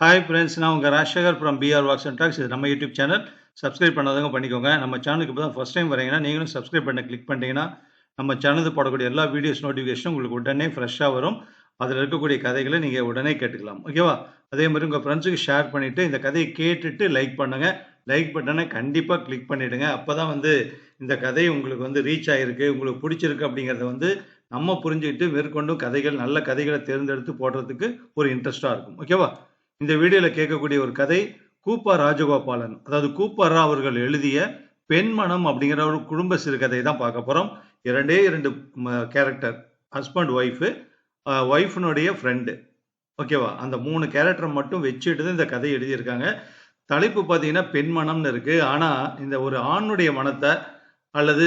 Hi friends நான் உங்கள் Rajasekar from PR walks and talks இது நம்ம யூடியூப் சேனல் சப்ஸ்கிரைப் பண்ணாதவங்க பண்ணிக்கோங்க. நம்ம சேனலுக்கு இப்போ தான் ஃபஸ்ட் டைம் வரீங்கன்னா நீங்களும் சப்ஸ்கிரைப் பண்ண கிளிக் பண்ணிட்டீங்கன்னா நம்ம சேனலுக்கு போடக்கூடிய எல்லா வீடியோஸ் நோட்டிஃபிகேஷனும் உங்களுக்கு உடனே ஃப்ரெஷ்ஷாக வரும். அதில் இருக்கக்கூடிய கதைகளை நீங்கள் உடனே கேட்டுக்கலாம். ஓகேவா அதே மாதிரி உங்கள் ஃப்ரெண்ட்ஸுக்கு ஷேர் பண்ணிவிட்டு இந்த கதையை கேட்டுட்டு லைக் பண்ணுங்கள் லைக் பட்டனை கண்டிப்பாக கிளிக் பண்ணிவிடுங்க அப்போ தான் வந்து இந்த கதை உங்களுக்கு வந்து ரீச் ஆகிருக்கு உங்களுக்கு பிடிச்சிருக்கு அப்படிங்கிறத வந்து நம்ம புரிஞ்சுக்கிட்டு மேற்கொண்டும் கதைகள் நல்ல கதைகளை தேர்ந்தெடுத்து போடுறதுக்கு ஒரு இன்ட்ரெஸ்ட்டாக இருக்கும். ஓகேவா இந்த வீடியோவில் கேட்கக்கூடிய ஒரு கதை கூப்பா ராஜகோபாலன். அதாவது கூப்பாரா அவர்கள் எழுதிய பெண்மணம் அப்படிங்கிற ஒரு குடும்ப சிறுகதை தான் பார்க்க போகிறோம் இரண்டே இரண்டு கேரக்டர் ஹஸ்பண்ட் ஒய்ஃபு ஒய்ஃபினுடைய ஃப்ரெண்டு ஓகேவா அந்த மூணு கேரக்டரை மட்டும் வச்சுட்டு தான் இந்த கதை எழுதியிருக்காங்க. தலைப்பு பார்த்தீங்கன்னா பெண்மணம்னு இருக்குது ஆனால் இந்த ஒரு ஆணுடைய மனத்தை அல்லது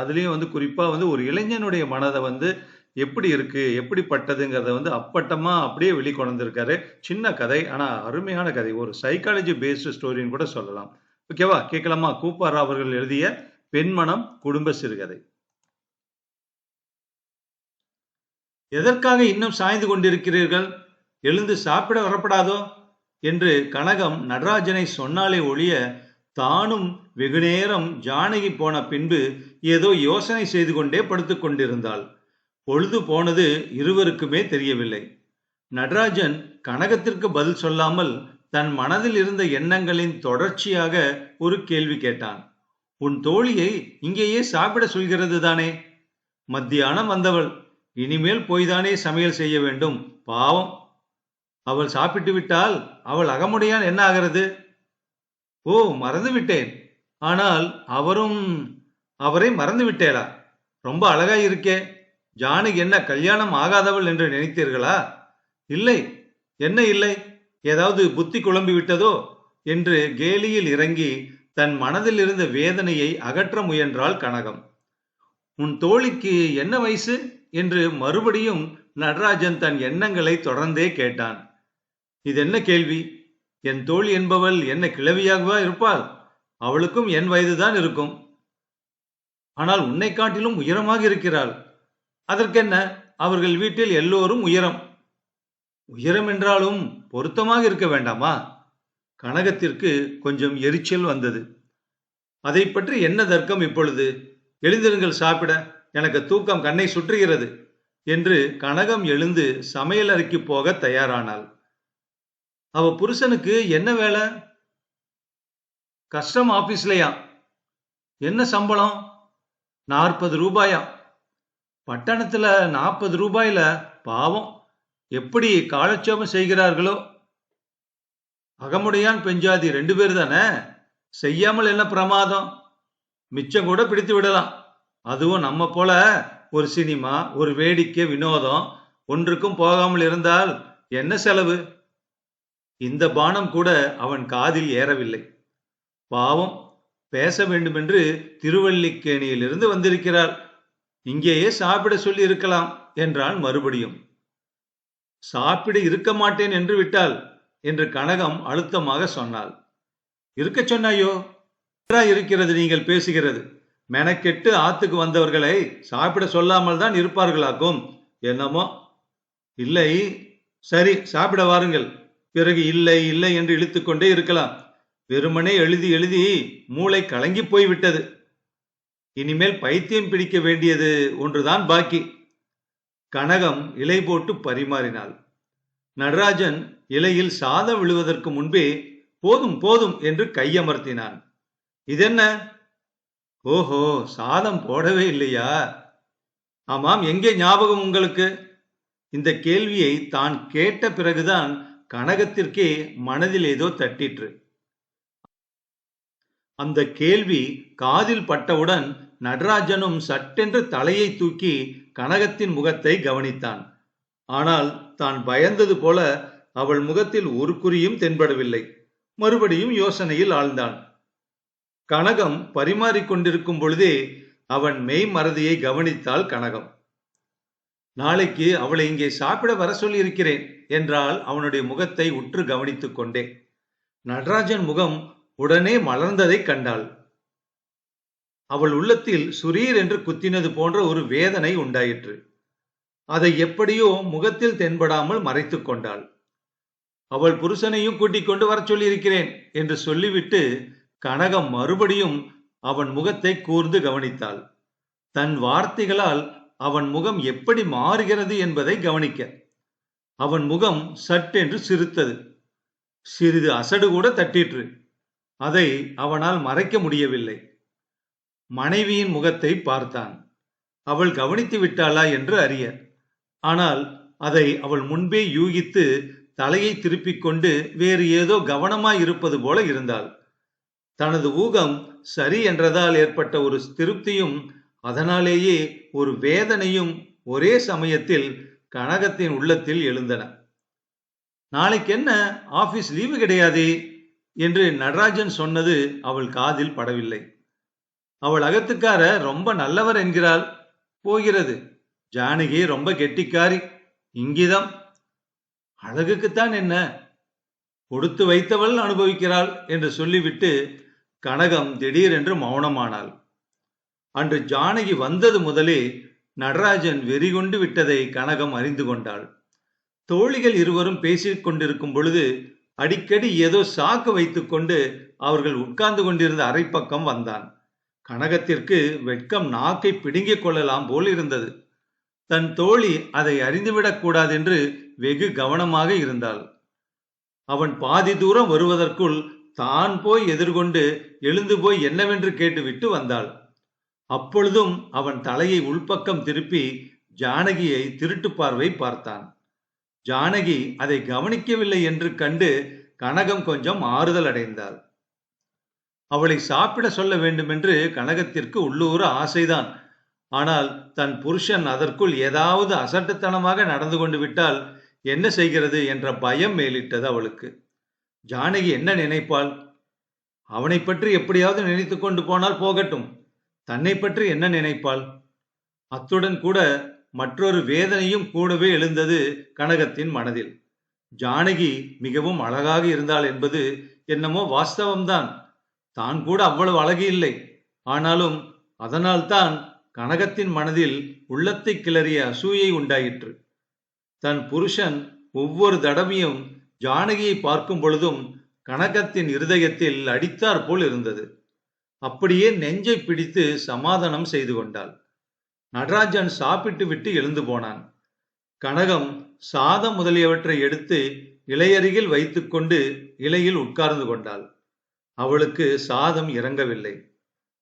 அதுலேயும் வந்து குறிப்பாக வந்து ஒரு இளைஞனுடைய மனதை வந்து எப்படி இருக்கு எப்படிப்பட்டதுங்கிறத வந்து அப்பட்டமா அப்படியே வெளிக்கொணர்ந்திருக்காரு. சின்ன கதை ஆனா அருமையான கதை. ஒரு சைக்காலஜி பேஸ்டு ஸ்டோரின்னு கூட சொல்லலாம். ஓகேவா கேட்கலாமா? கூப்பாரா அவர்கள் எழுதிய பெண்மணம் குடும்ப சிறுகதை எதற்காக இன்னும் சாய்ந்து கொண்டிருக்கிறீர்கள்? எழுந்து சாப்பிட வரப்படாதோ? என்று கனகம் நடராஜனை சொன்னாலே ஒழிய தானும் வெகுநேரம் ஜானகி போன பின்பு ஏதோ யோசனை செய்து கொண்டே படுத்து கொண்டிருந்தாள். பொழுது போனது இருவருக்குமே தெரியவில்லை. நடராஜன் கனகத்திற்கு பதில் சொல்லாமல் தன் மனதில் இருந்த எண்ணங்களின் தொடர்ச்சியாக ஒரு கேள்வி கேட்டான். உன் தோழியை இங்கேயே சாப்பிட சொல்கிறது தானே? மத்தியானம் வந்தவள். இனிமேல் போய்தானே சமையல் செய்ய வேண்டும். பாவம். அவள் சாப்பிட்டு விட்டால் அவள் அகமுடையான் என்ன ஆகிறது? ஓ மறந்து விட்டேன். ஆனால் அவரும் அவரை மறந்து விட்டேளா ரொம்ப அழகா இருக்கே ஜானுக்கு என்ன கல்யாணம் ஆகாதவள் என்று நினைத்தீர்களா? இல்லை. என்ன இல்லை? ஏதாவது புத்தி குழம்பி விட்டதோ? என்று கேலியில் இறங்கி தன் மனதில் இருந்த வேதனையை அகற்ற முயன்றாள் கனகம். உன் தோழிக்கு என்ன வயசு? என்று மறுபடியும் நடராஜன் தன் எண்ணங்களை தொடர்ந்தே கேட்டான். இது என்ன கேள்வி? என் தோழி என்பவள் என்ன கிழவியாகவா இருப்பாள்? அவளுக்கும் என் வயதுதான் இருக்கும். ஆனால் உன்னை காட்டிலும் உயரமாக இருக்கிறாள். அதற்கென்ன? அவர்கள் வீட்டில் எல்லோரும் உயரம். உயரம் என்றாலும் பொருத்தமாக இருக்க வேண்டாமா? கனகத்திற்கு கொஞ்சம் எரிச்சல் வந்தது. அதை பற்றி என்ன தர்க்கம் இப்பொழுது? எழுந்திருங்கள் சாப்பிட. எனக்கு தூக்கம் கண்ணை சுற்றுகிறது என்று கனகம் எழுந்து சமையல் அறைக்கு போக தயாரானாள். அவ புருஷனுக்கு என்ன வேலை? கஸ்டம் ஆபீஸ்லயா? என்ன சம்பளம்? நாற்பது ரூபாயா? பட்டணத்துல நாற்பது ரூபாயில பாவம். எப்படி காலட்சேபம் செய்கிறார்களோ? அகமுடையான் பெஞ்சாதி ரெண்டு பேர் தானே? செய்யாமல் என்ன பிரமாதம்? மிச்சம் கூட பிடித்து விடலாம். அதுவும் நம்ம போல ஒரு சினிமா ஒரு வேடிக்கை வினோதம் ஒன்றுக்கும் போகாமல் இருந்தால் என்ன செலவு? இந்த பானம் கூட அவன் காதில் ஏறவில்லை. பாவம் பேச வேண்டுமென்று திருவல்லிக்கேணியிலிருந்து வந்திருக்கிறாள் இங்கேயே சாப்பிட சொல்லி இருக்கலாம் என்றான் மறுபடியும். சாப்பிட இருக்க மாட்டேன் என்று விட்டால் என்று கனகம் அழுத்தமாக சொன்னாள். இருக்க சொன்னாயோ? இருக்கிறது நீங்கள் பேசுகிறது? மெனக்கெட்டு ஆத்துக்கு வந்தவர்களை சாப்பிட சொல்லாமல் தான் இருப்பார்களாக்கும். என்னமோ? இல்லை. சரி சாப்பிட வாருங்கள். பிறகு இல்லை இல்லை என்று இழுத்துக்கொண்டே இருக்கலாம். வெறுமனே எழுதி எழுதி மூளை கலங்கி போய்விட்டது. இனிமேல் பைத்தியம் பிடிக்க வேண்டியது ஒன்றுதான் பாக்கி. கனகம் இலை போட்டு பரிமாறினாள். நடராஜன் இலையில் சாதம் விழுவதற்கு முன்பே போதும் போதும் என்று கையமர்த்தினான். இதென்ன? ஓஹோ சாதம் போடவே இல்லையா? ஆமாம் எங்கே ஞாபகம் உங்களுக்கு? இந்த கேள்வியை தான் கேட்ட பிறகுதான் கனகத்திற்கே மனதில் ஏதோ தட்டிற்று. அந்த கேள்வி காதில் பட்டவுடன் நடராஜனும் சட்டென்று தலையை தூக்கி கனகத்தின் முகத்தை கவனித்தான். ஆனால் தான் பயந்தது போல அவள் முகத்தில் ஒரு குறியும் தென்படவில்லை. மறுபடியும் யோசனையில் ஆழ்ந்தான். கனகம் பரிமாறிக்கொண்டிருக்கும் பொழுதே அவன் மெய் மறதியை கவனித்தாள் கனகம். நாளைக்கு அவளை இங்கே சாப்பிட வர சொல்லியிருக்கிறேன் என்றால் அவனுடைய முகத்தை உற்று கவனித்துக் கொண்டே. நடராஜன் முகம் உடனே மலர்ந்ததை கண்டாள். அவள் உள்ளத்தில் சுரீர் என்று குத்தினது போன்ற ஒரு வேதனை உண்டாயிற்று. அதை எப்படியோ முகத்தில் தென்படாமல் மறைத்து கொண்டாள். அவள் புருஷனையும் கூட்டிக் கொண்டு வரச் சொல்லியிருக்கிறேன் என்று சொல்லிவிட்டு கனகம் மறுபடியும் அவன் முகத்தை கூர்ந்து கவனித்தாள். தன் வார்த்தைகளால் அவன் முகம் எப்படி மாறுகிறது என்பதை கவனிக்க. அவன் முகம் சட்டென்று சிரித்தது. சிறிது அசடு கூட தட்டிற்று. அதை அவனால் மறைக்க முடியவில்லை. மனைவியின் முகத்தை பார்த்தான். அவள் கவனித்து விட்டாளா என்று அறிய ஆனால் அதை அவள் முன்பே யூகித்து தலையை திருப்பிக் கொண்டு வேறு ஏதோ கவனமாய் இருப்பது போல இருந்தாள். தனது ஊகம் சரி என்றதால் ஏற்பட்ட ஒரு திருப்தியும் அதனாலேயே ஒரு வேதனையும் ஒரே சமயத்தில் கனகத்தின் உள்ளத்தில் எழுந்தன. நாளைக்கு என்ன ஆபீஸ் லீவு கிடையாதே! என்று நடராஜன் சொன்னது அவள் காதில் படவில்லை. அவள் அகத்துக்கார ரொம்ப நல்லவர் என்கிறாள். போகிறது. ஜானகி ரொம்ப கெட்டிக்காரி. இங்கிதம். அழகுக்குத்தான் என்ன? கொடுத்து வைத்தவள் அனுபவிக்கிறாள் என்று சொல்லிவிட்டு கனகம் திடீரென்று மௌனமானாள். அன்று ஜானகி வந்தது முதலே நடராஜன் வெறிகொண்டு விட்டதை கனகம் அறிந்து கொண்டாள். தோழிகள் இருவரும் பேசிக் கொண்டிருக்கும் பொழுது அடிக்கடி ஏதோ சாக்கு வைத்துக்கொண்டு அவர்கள் உட்கார்ந்து கொண்டிருந்த அரைப்பக்கம் வந்தான். கனகத்திற்கு வெட்கம் நாக்கை பிடுங்கிக் கொள்ளலாம் போல் இருந்தது. தன் தோழி அதை அறிந்துவிடக் கூடாதென்று வெகு கவனமாக இருந்தாள். அவன் பாதி தூரம் வருவதற்குள் தான் போய் எதிர்கொண்டு எழுந்து போய் என்னவென்று கேட்டுவிட்டு வந்தாள். அப்பொழுதும் அவன் தலையை உள்பக்கம் திருப்பி ஜானகியை திருட்டு பார்வை பார்த்தான். ஜானகி அதை கவனிக்கவில்லை என்று கண்டு கனகம் கொஞ்சம் ஆறுதல் அடைந்தாள். அவளை சாப்பிட சொல்ல வேண்டுமென்று கனகத்திற்கு உள்ளூர ஆசைதான். ஆனால் தன் புருஷன் அதற்குள் ஏதாவது அசட்டுத்தனமாக நடந்து கொண்டு விட்டால் என்ன செய்கிறது என்ற பயம் மேலிட்டது அவளுக்கு. ஜானகி என்ன நினைப்பாள்? அவனை பற்றி எப்படியாவது நினைத்து கொண்டு போனால் போகட்டும். தன்னை பற்றி என்ன நினைப்பாள்? அத்துடன் கூட மற்றொரு வேதனையும் கூடவே எழுந்தது கனகத்தின் மனதில். ஜானகி மிகவும் அழகாக இருந்தாள் என்பது என்னமோ வாஸ்தவம்தான். தான் கூட அவ்வளவு அழகு இல்லை. ஆனாலும் அதனால்தான் கனகத்தின் மனதில் உள்ளத்தை கிளறிய அசூயை உண்டாயிற்று. தன் புருஷன் ஒவ்வொரு தடவையும் ஜானகியை பார்க்கும் பொழுதும் கனகத்தின் இருதயத்தில் அடித்தார் போல் இருந்தது. அப்படியே நெஞ்சை பிடித்து சமாதானம் செய்து கொண்டாள். நடராஜன் சாப்பிட்டு விட்டு எழுந்து போனான். கனகம் சாதம் முதலியவற்றை எடுத்து இலையருகில் வைத்துக்கொண்டு இலையில் உட்கார்ந்து கொண்டாள். அவளுக்கு சாதம் இறங்கவில்லை.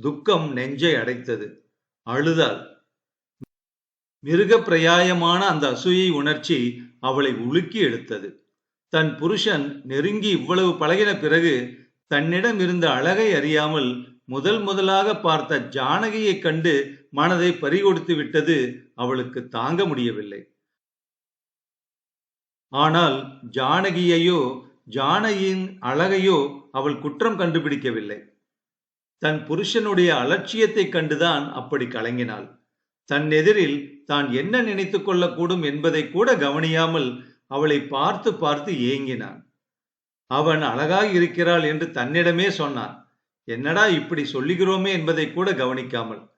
துக்கம் நெஞ்சை அடைத்தது. அழுதாள். மிருக பிரயாயமான அந்த அசூயை உணர்ச்சி அவளை உலுக்கி எடுத்தது. தன் புருஷன் நெருங்கி இவ்வளவு பழகின பிறகு தன்னிடம் இருந்த அழகை அறியாமல் முதல் முதலாக பார்த்த ஜானகியைக் கண்டு மனதை பறிகொடுத்து விட்டது அவளுக்கு தாங்க முடியவில்லை. ஆனால் ஜானகியையோ ஜானகியின் அழகையோ அவள் குற்றம் கண்டுபிடிக்கவில்லை. தன் புருஷனுடைய அலட்சியத்தைக் கண்டுதான் அப்படி கலங்கினாள். தன் எதிரில் தான் என்ன நினைத்துக் கொள்ளக்கூடும் என்பதை கூட கவனியாமல் அவளை பார்த்து பார்த்து ஏங்கினான். அவன் அழகாக இருக்கிறாள் என்று தன்னிடமே சொன்னான். என்னடா இப்படி சொல்லுகிறோமே என்பதை கூட கவனிக்காமல்.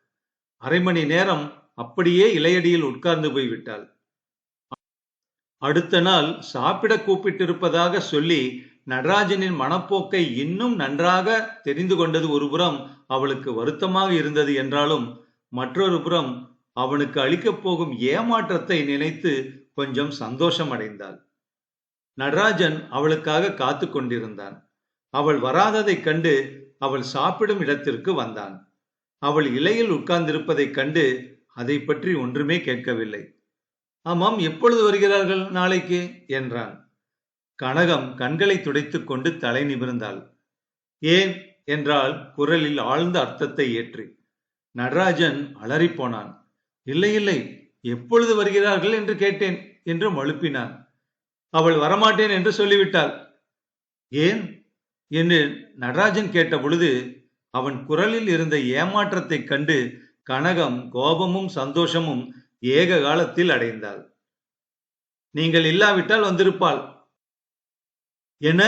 அரை மணி நேரம் அப்படியே இலையடியில் உட்கார்ந்து போய்விட்டாள். அடுத்த நாள் சாப்பிட கூப்பிட்டிருப்பதாக சொல்லி நடராஜனின் மனப்போக்கை இன்னும் நன்றாக தெரிந்து கொண்டது ஒருபுறம் அவளுக்கு வருத்தமாக இருந்தது என்றாலும் மற்றொரு புறம் அவனுக்கு அளிக்கப் போகும் ஏமாற்றத்தை நினைத்து கொஞ்சம் சந்தோஷம் அடைந்தாள். நடராஜன் அவளுக்காக காத்து கொண்டிருந்தான். அவள் வராததைக் கண்டு அவள் சாப்பிடும் இடத்திற்கு வந்தான். அவள் இலையில் உட்கார்ந்திருப்பதைக் கண்டு அதை பற்றி ஒன்றுமே கேட்கவில்லை. ஆமாம் எப்பொழுது வருகிறார்கள் நாளைக்கு? என்றான். கனகம் கண்களை துடைத்துக் கொண்டு தலை நிமிர்ந்தாள். ஏன்? என்றால் குரலில் ஆழ்ந்த அர்த்தத்தை ஏற்றி. நடராஜன் அலறிப்போனான் இல்லை இல்லை எப்பொழுது வருகிறார்கள் என்று கேட்டேன் என்று மழுப்பினான் அவள் வரமாட்டேன் என்று சொல்லிவிட்டாள். ஏன்? என்று நடராஜன் கேட்ட பொழுது அவன் குரலில் இருந்த ஏமாற்றத்தைக் கண்டு கனகம் கோபமும் சந்தோஷமும் ஏக காலத்தில் அடைந்தாள். நீங்கள் இல்லாவிட்டால் வந்திருப்பாள். என்ன?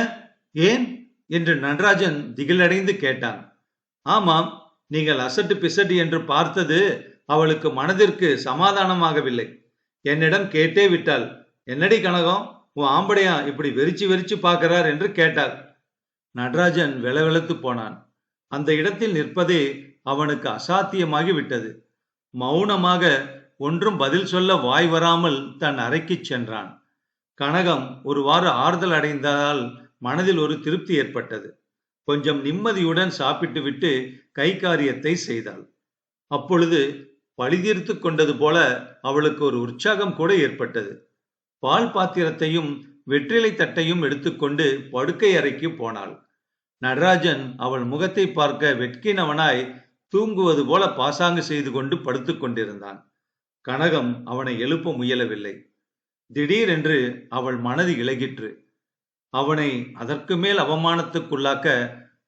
ஏன்? என்று நடராஜன் திகிலடைந்து கேட்டான். ஆமாம் நீங்கள் அசட்டு பிசட்டு என்று பார்த்தது அவளுக்கு மனதிற்கு சமாதானமாகவில்லை. என்னிடம் கேட்டே விட்டாள். என்னடி கனகம் உன் ஆம்படையா இப்படி வெறிச்சு வெறிச்சு பார்க்கிறார்? என்று கேட்டாள். நடராஜன் வெளவெளத்து போனான். அந்த இடத்தில் நிற்பதே அவனுக்கு அசாத்தியமாகி விட்டது மௌனமாக ஒன்றும் பதில் சொல்ல வாய் வராமல் தன் அறைக்குச் சென்றான். கனகம் ஒருவாறு ஆறுதல் அடைந்ததால் மனதில் ஒரு திருப்தி ஏற்பட்டது. கொஞ்சம் நிம்மதியுடன் சாப்பிட்டு விட்டு கை காரியத்தை செய்தாள். அப்பொழுது பழிதீர்த்து கொண்டது போல அவளுக்கு ஒரு உற்சாகம் கூட ஏற்பட்டது. பால் பாத்திரத்தையும் வெற்றிலை தட்டையும் எடுத்துக்கொண்டு படுக்கை அறைக்கு போனாள். நடராஜன் அவள் முகத்தை பார்க்க வெட்கினவனாய் தூங்குவது போல பாசாங்கு செய்து கொண்டு படுத்துக் கொண்டிருந்தான். கனகம் அவனை எழுப்ப முயலவில்லை. திடீரென்று அவள் மனது இழகிற்று அவனை அதற்கு மேல் அவமானத்துக்குள்ளாக்க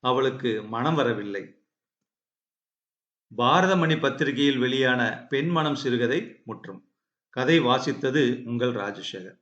அவளுக்கு மனம் வரவில்லை. பாரதமணி பத்திரிகையில் வெளியான பெண் மனம் சிறுகதை முற்றும். கதை வாசித்தது உங்கள் ராஜசேகர்.